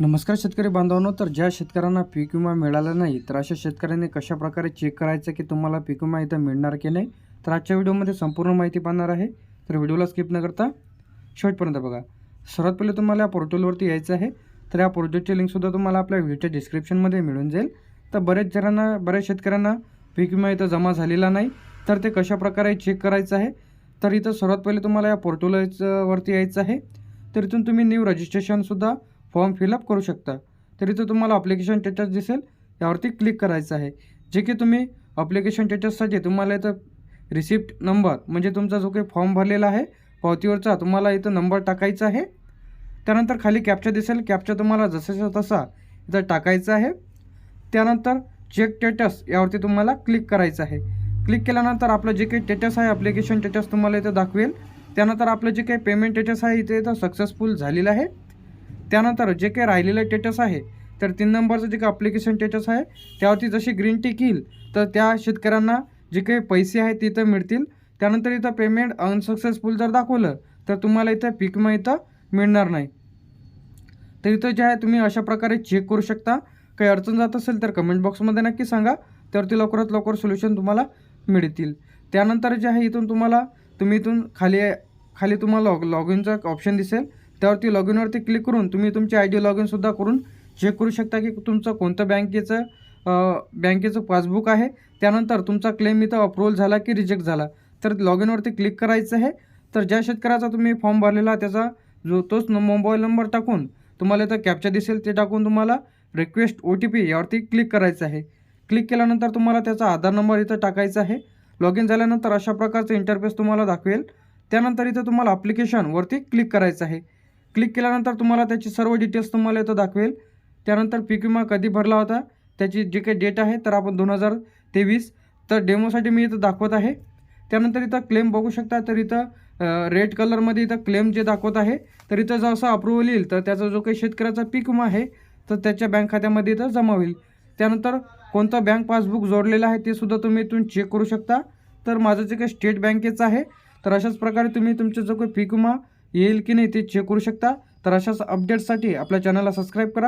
नमस्कार शेतकरी बांधवांनो तर ज्या शेतकऱ्यांना पीक विमा मिळाला नाही तर अशा शेतकऱ्यांनी कशा प्रकारे चेक करायचं की तुम्हाला पीक विमा इथं मिळणार की नाही तर आजच्या व्हिडिओमध्ये संपूर्ण माहिती पाहणार आहे. तर व्हिडिओला स्किप न करता शेवटपर्यंत बघा. सर्वात पहिले तुम्हाला या पोर्टलवरती यायचं आहे तर या पोर्टलची लिंकसुद्धा तुम्हाला आपल्या व्हिडिओच्या डिस्क्रिप्शनमध्ये मिळून जाईल. तर बरेच जणांना बऱ्याच शेतकऱ्यांना पीक विमा इथं जमा झालेला नाही तर ते कशा प्रकारे चेक करायचं आहे? तर इथं सर्वात पहिले तुम्हाला या पोर्टलवरती यायचं आहे. तर इथून तुम्ही न्यू रजिस्ट्रेशनसुद्धा फॉर्म फिलअप करू शकता. तर इथं तुम्हाला अप्लिकेशन स्टेटस दिसेल. यावरती क्लिक करायचं आहे. जे की तुम्ही अप्लिकेशन स्टेटससाठी तुम्हाला इथं रिसिप्ट नंबर म्हणजे तुमचा जो काही फॉर्म भरलेला आहे पावतीवरचा तुम्हाला इथं नंबर टाकायचा आहे. त्यानंतर खाली कॅप्चा दिसेल. कॅप्चा तुम्हाला जसाचा तसा इथं टाकायचा आहे. त्यानंतर चेक स्टेटस यावरती तुम्हाला क्लिक करायचं आहे. क्लिक केल्यानंतर आपलं जे काही स्टेटस आहे अप्लिकेशन स्टेटस तुम्हाला इथं दाखवेल. त्यानंतर आपलं जे काही पेमेंट स्टेटस आहे इथे इथं सक्सेसफुल झालेलं आहे. त्यानंतर जे काही राहिलेलं टेटस आहे तर तीन नंबरचं जे काही अप्लिकेशन टेटस आहे त्यावरती जशी ग्रीन टिक येईल तर त्या शेतकऱ्यांना जे काही पैसे आहेत ते इथं मिळतील. त्यानंतर इथं पेमेंट अनसक्सेसफुल जर दाखवलं तर तुम्हाला इथं पीक मग इथं मिळणार नाही. तर इथं जे आहे तुम्ही अशा प्रकारे चेक करू शकता. काही अडचण जात असेल तर कमेंट बॉक्समध्ये नक्की सांगा. तर ती लवकरात लवकर सोल्युशन तुम्हाला मिळतील. त्यानंतर जे आहे इथून तुम्हाला तुम्ही इथून खाली खाली तुम्हाला लॉग लॉग इनचा ऑप्शन दिसेल. त्यावरती लॉग इनवरती क्लिक करून तुम्ही तुमची आय डी लॉग इनसुद्धा करून चेक करू शकता की तुमचं कोणतं बँकेचं बँकेचं पासबुक आहे. त्यानंतर तुमचा क्लेम इथं अप्रूव्हल झाला की रिजेक्ट झाला. तर लॉग इनवरती क्लिक करायचं आहे. तर ज्या शेतकऱ्याचा तुम्ही फॉर्म भरलेला त्याचा जो तोच न मोबाईल नंबर टाकून तुम्हाला इथं कॅप्चा दिसेल ते टाकून तुम्हाला रिक्वेस्ट ओ टी पी यावरती क्लिक करायचं आहे. क्लिक केल्यानंतर तुम्हाला त्याचा आधार नंबर इथं टाकायचा आहे. लॉग इन झाल्यानंतर अशा प्रकारचं इंटरफेस तुम्हाला दाखवेल. त्यानंतर इथं तुम्हाला अप्लिकेशनवरती क्लिक करायचं आहे. क्लिक केल्यानंतर तुम्हाला त्याची सर्व डिटेल्स तुम्हाला इथं दाखवेल. त्यानंतर पीक विमा कधी भरला होता त्याची जी काही डेट आहे तर आपण दोन हजार तेवीस तर डेमोसाठी मी इथं दाखवत आहे. त्यानंतर इथं क्लेम बघू शकता तर इथं रेड कलरमध्ये इथं क्लेम जे दाखवत आहे तर इथं जसं अप्रुव्हल येईल तर त्याचा जो काही शेतकऱ्याचा पीक विमा आहे तर त्याच्या बँक खात्यामध्ये इथं जमा होईल. त्यानंतर कोणतं बँक पासबुक जोडलेलं आहे ते सुद्धा तुम्ही इथून चेक करू शकता. तर माझं जे काही स्टेट बँकेचं आहे तर अशाच प्रकारे तुम्ही तुमचं जो काही पीक विमा येईल की नाही ते चेक करू शकता. तर अशाच अपडेट्ससाठी आपल्या चॅनलला सबस्क्राईब करा.